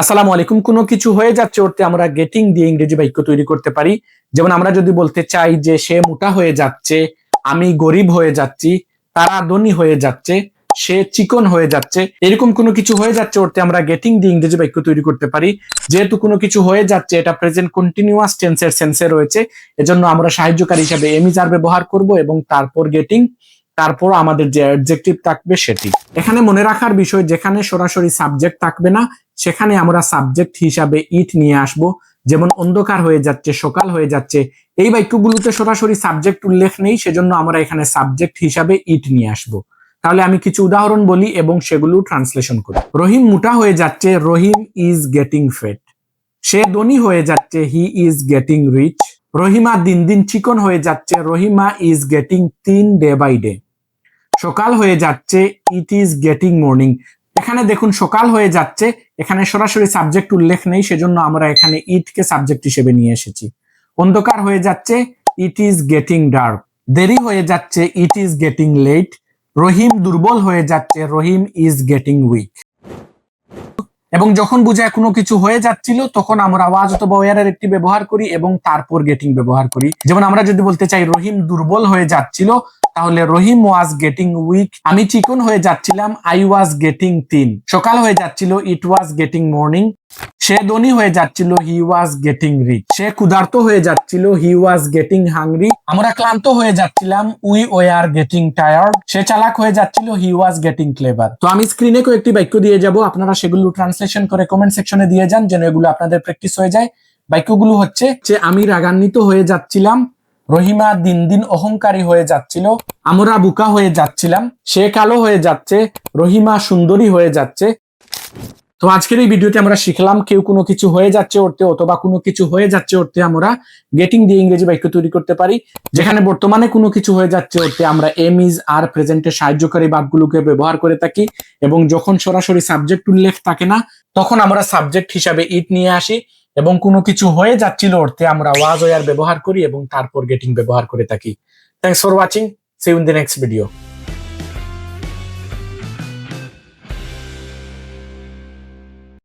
আসসালামু আলাইকুম। কোনো কিছু হয়ে যাচ্ছে ওতে আমরা গেটিং দিয়ে ইংরেজি বাক্য তৈরি করতে পারি। যেমন আমরা যদি বলতে চাই যে সে মোটা হয়ে যাচ্ছে, আমি গরিব হয়ে যাচ্ছি, তারা ধনী হয়ে যাচ্ছে, সে চিকন হয়ে যাচ্ছে, এরকম কোনো কিছু হয়ে যাচ্ছে ওতে আমরা গেটিং দিয়ে ইংরেজি বাক্য তৈরি করতে পারি। যেহেতু কোনো কিছু হয়ে যাচ্ছে, এটা প্রেজেন্ট কন্টিনিউয়াস টেন্সের সেন্সে রয়েছে, এজন্য আমরা সাহায্যকারী হিসাবে এমিজার ব্যবহার করব এবং তারপর গেটিং তারপর আমাদের যে অ্যাডজেক্টিভ থাকবে সেটি। এখানে মনে রাখার বিষয়, যেখানে সরাসরি সাবজেক্ট থাকবে না, সেখানে আমরা সাবজেক্ট হিসাবে ইট নিয়ে আসব। যেমন অন্ধকার হয়ে যাচ্ছে, সকাল হয়ে যাচ্ছে, এই বাক্যগুলোতে সরাসরি সাবজেক্ট উল্লেখ নেই, সেজন্য আমরা এখানে সাবজেক্ট হিসাবে ইট নিয়ে আসব। তাহলে আমি কিছু উদাহরণ বলি এবং সেগুলো ট্রান্সলেশন করি। রহিম মোটা হয়ে যাচ্ছে, রহিম ইজ গেটিং ফেট সে ধনী হয়ে যাচ্ছে he is getting rich Rahima দিন দিন চিকন হয়ে যাচ্ছে, Rahima is getting thin day by day সকাল হয়ে যাচ্ছে ইট ইজ গেটিং মর্নিং এখানে দেখুন, সকাল হয়ে যাচ্ছে, এখানে সরাসরি সাবজেক্ট উল্লেখ নেই, সেজন্য আমরা এখানে ইটকে সাবজেক্ট হিসেবে নিয়ে এসেছি। অন্ধকার হয়ে যাচ্ছে ইট ইজ গেটিং ডার্ক দেরি হয়ে যাচ্ছে it is getting late Rahim দুর্বল হয়ে যাচ্ছে, রহিম ইজ গেটিং উইক এবং যখন বুঝায় কোনো কিছু হয়ে যাচ্ছিল, তখন আমরা আওয়াজ অথবা ওয়ারের একটি ব্যবহার করি এবং তারপর গেটিং ব্যবহার করি। যেমন আমরা যদি বলতে চাই, রহিম দুর্বল হয়ে যাচ্ছিল তাহলে রহিম ওয়াজ গেটিং উইক আমি চিকন হয়ে যাচ্ছিলাম আই ওয়াজ গেটিং তিন সকাল হয়ে যাচ্ছিল ইট ওয়াজ গেটিং মর্নিং সে ধনী হয়ে যাচ্ছিল হি ওয়াজ গেটিং রিচ সে ক্ষুধার্ত হয়ে যাচ্ছিল হি ওয়াজ গেটিং হাংরি আমরা ক্লান্ত হয়ে যাচ্ছিলাম উই ওয়ার গেটিং টায়ার্ড সে চালাক হয়ে যাচ্ছিল হি ওয়াজ গেটিং ক্লেভার তো আমি স্ক্রিনে কয়েকটি বাক্য দিয়ে যাব, আপনারা সেগুলো ট্রান্সলেশন করে কমেন্ট সেকশনে দিয়ে যান, যেন এগুলো আপনাদের প্র্যাকটিস হয়ে যায়। বাক্যগুলো হচ্ছে, যে আমি রাগান্বিত হয়ে যাচ্ছিলাম রহিমা দিন দিন অহংকারী হয়ে যাচ্ছিল, আমরা বুকা হয়ে যাচ্ছিলাম, সে কালো হয়ে যাচ্ছে, রহিমা সুন্দরী হয়ে যাচ্ছে। তো আজকের এই ভিডিওতে আমরা শিখলাম কেউ কোনো কিছু হয়ে যাচ্ছে অর্থে অথবা কোনো কিছু হয়ে যাচ্ছে অর্থে আমরা গেটিং দিয়ে ইংরেজি বাক্য তৈরি করতে পারি। যেখানে বর্তমানে কোনো কিছু হয়ে যাচ্ছে অর্থে আমরা এম ইজ আর প্রেজেন্টের সাহায্যকারী বাক্যগুলোকে ব্যবহার করে থাকি এবং যখন সরাসরি সাবজেক্ট উল্লেখ থাকে না, তখন আমরা সাবজেক্ট হিসাবে ইট নিয়ে আসি। এবং কোনো কিছু হয়ে যাচ্ছিল অর্থে আমরা ওয়াজ ওয়ার ব্যবহার করি এবং তারপর গেটিং ব্যবহার করে থাকি। Thanks for watching see in the next video